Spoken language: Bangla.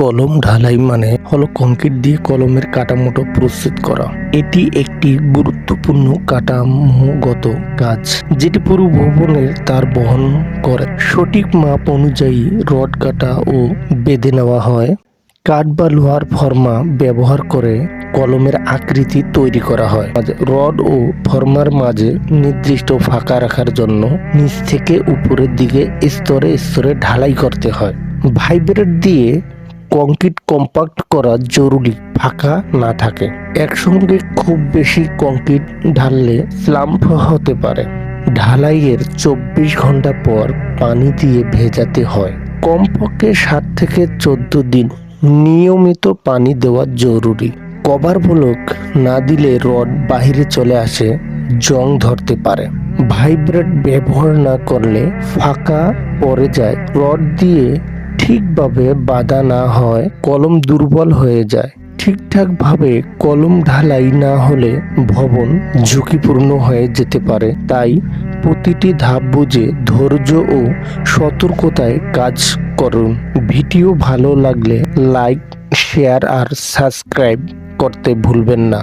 কলম ঢালাই মানে হলো কংক্রিট দিয়ে কলমের কাঠামোটা প্রস্তুত করা। এটি একটি গুরুত্বপূর্ণ কাঠামোগত কাজ, যেটি পুরো ভবনের তার বহন করে। সঠিক মাপ অনুযায়ী রড কাটা ও বেঁধে নেওয়া হয়। কাঠ বা লোহার ফর্মা ব্যবহার করে কলমের আকৃতি তৈরি করা হয়। রড ও ফর্মার মাঝে নির্দিষ্ট ফাঁকা রাখার জন্য নিচ থেকে উপরের দিকে স্তরে স্তরে ঢালাই করতে হয়। ভাইব্রেট দিয়ে কংক্রিট কম্পাক্ট করা জরুরি, ফাঁকা না থাকে। একসঙ্গে খুব বেশি কংক্রিট ঢাললে স্লাম্প হতে পারে। ঢালাইয়ের চব্বিশ ঘণ্টা পর পানি দিয়ে ভেজাতে হয়। কমপক্ষে সাত থেকে চোদ্দ দিন নিয়মিত পানি দেওয়া জরুরি। কভার ব্লক না দিলে রড বাহিরে চলে আসে, জং ধরতে পারে। ভাইব্রেট ব্যবহার না করলে ফাঁকা পড়ে যায়। রড দিয়ে ঠিকভাবে বাঁধা না হয়, কলম দুর্বল হয়ে যায়। ঠিকঠাকভাবে কলম ঢালাই না হলে ভবন ঝুঁকিপূর্ণ হয়ে যেতে পারে। তাই প্রতিটি ধাপ বুঝে ধৈর্য ও সতর্কতায় কাজ করুন। ভিডিও ভালো লাগলে লাইক, শেয়ার আর সাবস্ক্রাইব করতে ভুলবেন না।